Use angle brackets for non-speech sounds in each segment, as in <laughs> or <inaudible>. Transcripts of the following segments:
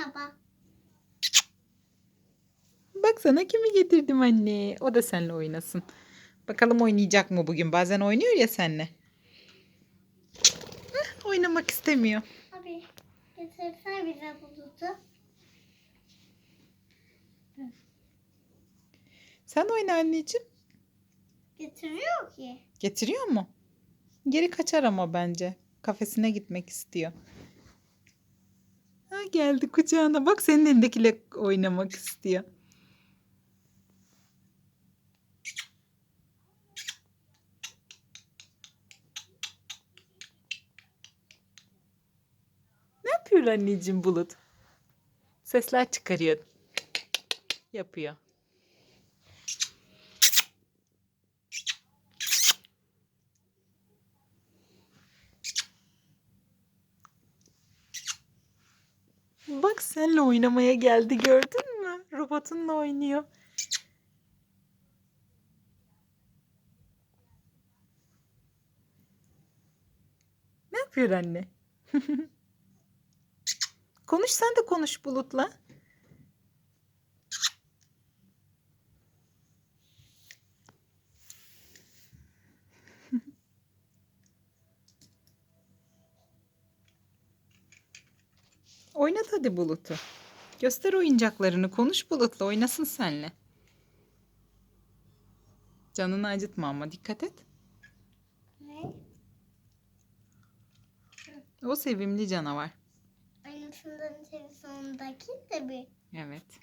Merhaba. Bak sana kimi getirdim anne. O da seninle oynasın. Bakalım oynayacak mı bugün? Bazen oynuyor ya seninle. Heh, oynamak istemiyor. Abi getirsene bize bulutu. Sen oyna anneciğim. Getiriyor ki. Getiriyor mu? Geri kaçar ama bence. Kafesine gitmek istiyor. Ha geldi kucağına. Bak senin elindekiyle oynamak istiyor. Ne yapıyor anneciğim Bulut? Sesler çıkarıyor. Yapıyor. Bak seninle oynamaya geldi gördün mü? Robotunla oynuyor. Ne yapıyor anne? <laughs> konuş sen de konuş Bulut'la. Oynat hadi Bulut'u. Göster oyuncaklarını. Konuş Bulut'la. Oynasın senle. Canını acıtma ama dikkat et. Ne? O sevimli canavar. Aynısından televizyondaki de bir. Evet.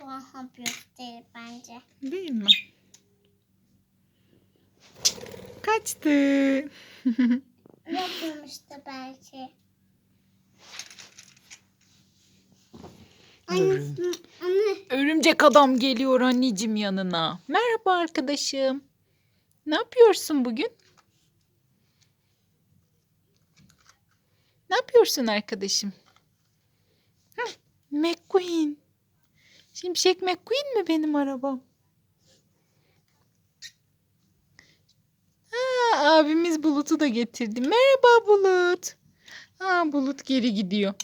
Daha büyük değil bence. Değil mi? Kaçtı. Yapmamıştı belki. Anne. Örümcek adam geliyor anneciğim yanına. Merhaba arkadaşım. Ne yapıyorsun bugün? Ne yapıyorsun arkadaşım? McQueen. Şimşek McQueen mi benim arabam? Ha, abimiz Bulut'u da getirdi. Merhaba Bulut. Ha, Bulut geri gidiyor.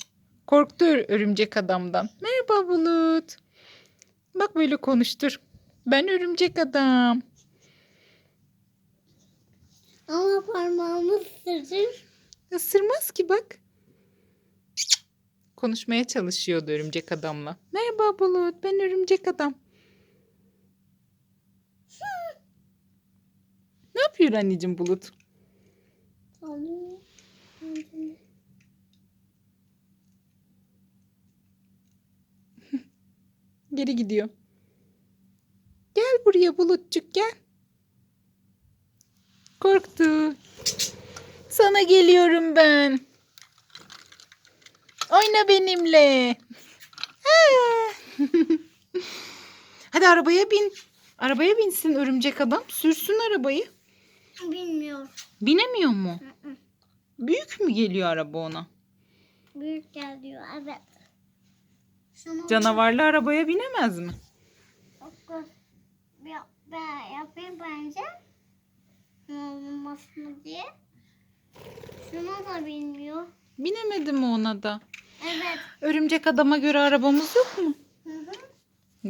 Korktu ör- örümcek adamdan. Merhaba Bulut. Bak böyle konuştur. Ben örümcek adam. Ama parmağımı ısırır. Isırmaz ki bak. Konuşmaya çalışıyordu örümcek adamla. Merhaba Bulut, ben örümcek adam. Ne yapıyor anneciğim Bulut? <laughs> Geri gidiyor. Gel buraya Bulutçuk gel. Korktu. Sana geliyorum ben. Oyna benimle. Ha. <laughs> Hadi arabaya bin. Arabaya binsin örümcek adam. Sürsün arabayı. Bilmiyorum. Binemiyor mu? Hı hı. Büyük mü geliyor araba ona? Büyük geliyor evet. Şunu Canavarlı arabaya binemez mi? Ben yapayım bence. Ne olmaz mı diye. Şunu da bilmiyor. Binemedi mi ona da? Evet. Örümcek adama göre arabamız yok mu? Hı hı.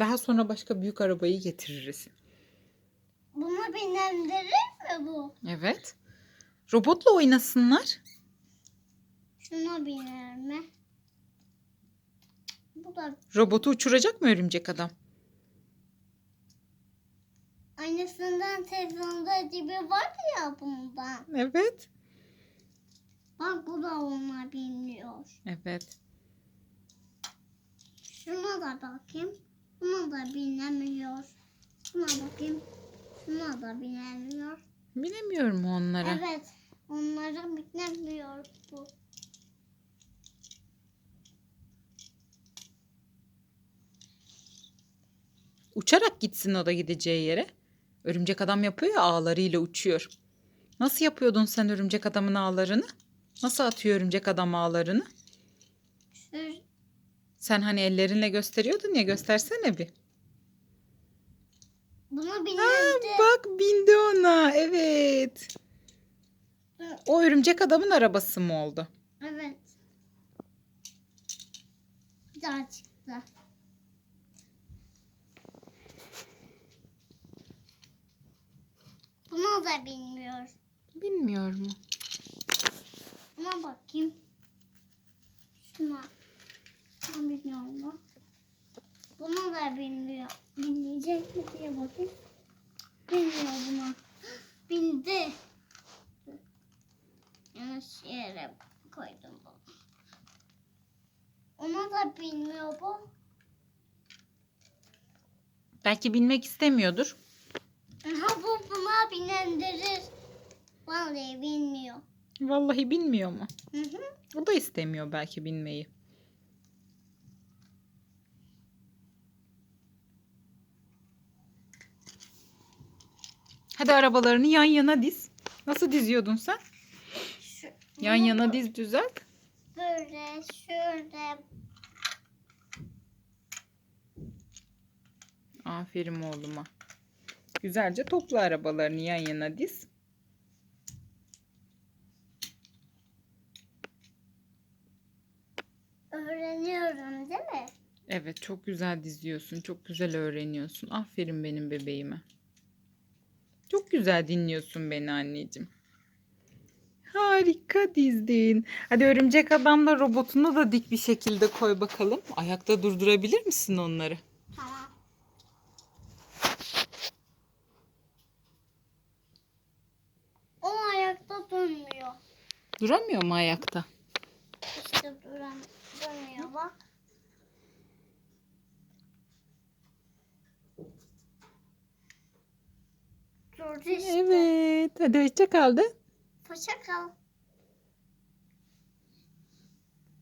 Daha sonra başka büyük arabayı getiririz. Bunu bindirir mi bu? Evet. Robotla oynasınlar. Şuna biner mi? Bu da Robotu uçuracak mı örümcek adam? aynısından televizyonda gibi vardı ya bundan. Evet. Bak bu da ona biniyor. Evet. Şuna da bakayım. Buna da binemiyor. Şuna bakayım. Şuna da binemiyor. Bilemiyor mu onlara? Evet. Onlara binemiyor bu. Uçarak gitsin o da gideceği yere. Örümcek adam yapıyor ya ağlarıyla uçuyor. Nasıl yapıyordun sen örümcek adamın ağlarını? Nasıl atıyor örümcek adam ağlarını? Sen hani ellerinle gösteriyordun ya göstersene bir. Buna Ha, binerdi. bak bindi ona evet. O örümcek adamın arabası mı oldu? Evet. Bir daha çıktı. Bunu da bilmiyor. Bilmiyorum. Buna bakayım. Şuna. Şuna bilmiyor mu? Bunu da bilmiyor. Bilmeyecek mi diye bakayım. Bilmiyor buna. Bildi. Yanlış yere koydum bunu. Onu da bilmiyor bu. Belki bilmek istemiyordur. Ha bu buna binendirir. Vallahi bilmiyor. Vallahi bilmiyor mu? Hı hı. O da istemiyor belki bilmeyi. Hadi arabalarını yan yana diz. Nasıl diziyordun sen? Yan yana diz düzelt. Böyle şöyle Aferin oğluma. Güzelce topla arabalarını yan yana diz. öğreniyorum değil mi? Evet çok güzel diziyorsun. Çok güzel öğreniyorsun. Aferin benim bebeğime. Çok güzel dinliyorsun beni anneciğim. Harika dizdin. Hadi örümcek adamla robotunu da dik bir şekilde koy bakalım. Ayakta durdurabilir misin onları? Tamam. O ayakta durmuyor. Duramıyor mu ayakta? İşte duran, durmuyor bak. Durdu işte. Evet. Hadi hoşça kal de. Hoşça kal.